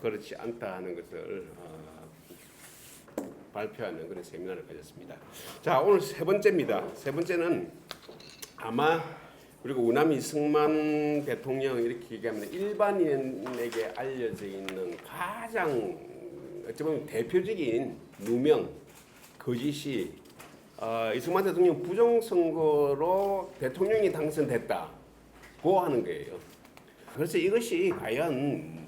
그렇지 않다 하는 것을 어, 발표하는 그런 세미나를 가졌습니다. 자 오늘 세 번째입니다. 세 번째는 아마 우리가 우남 이승만 대통령 이렇게 얘기하면 일반인에게 알려져 있는 가장 어찌 보면 대표적인 누명 거짓이 어, 이승만 대통령 부정선거로 대통령이 당선됐다고 하는 거예요. 그래서 이것이 과연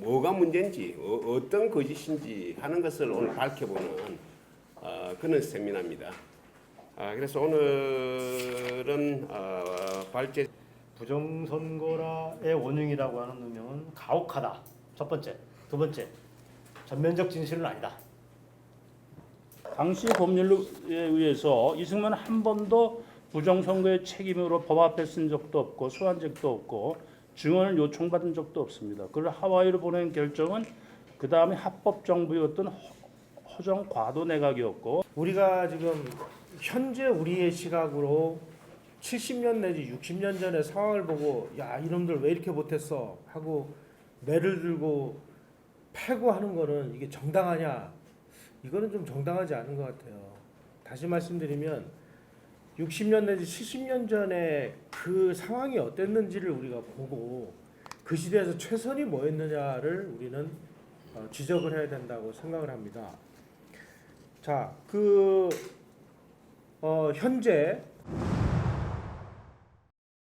뭐가 문제인지 어, 떤 거짓인지 하는 것을 오늘 밝혀보는 어, 그런 세미나입니다. 아, 그래서 오늘은 어, 발제 부정선거라의 원흉이라고 하는 누명은 가혹하다. 첫 번째. 두 번째. 전면적 진실은 아니다. 당시 법률에 의해서 이승만 한 번도 부정선거의 책임으로 법 앞에 쓴 적도 없고 소환 적도 없고 증언을 요청받은 적도 없습니다. 그를 하와이로 보낸 결정은 그 다음에 합법 정부였던 허- 허정 과도 내각이었고 우리가 지금 현재 우리의 시각으로 70년 내지 60년 전의 상황을 보고 야 이놈들 왜 이렇게 못했어 하고 매를 들고 패고 하는 거는 이게 정당하냐 이거는 좀 정당하지 않은 것 같아요. 다시 말씀드리면 60년 내지 70년 전에 그 상황이 어땠는지를 우리가 보고 그 시대에서 최선이 뭐였느냐를 우리는 어, 지적을 해야 된다고 생각을 합니다. 자, 그 어, 현재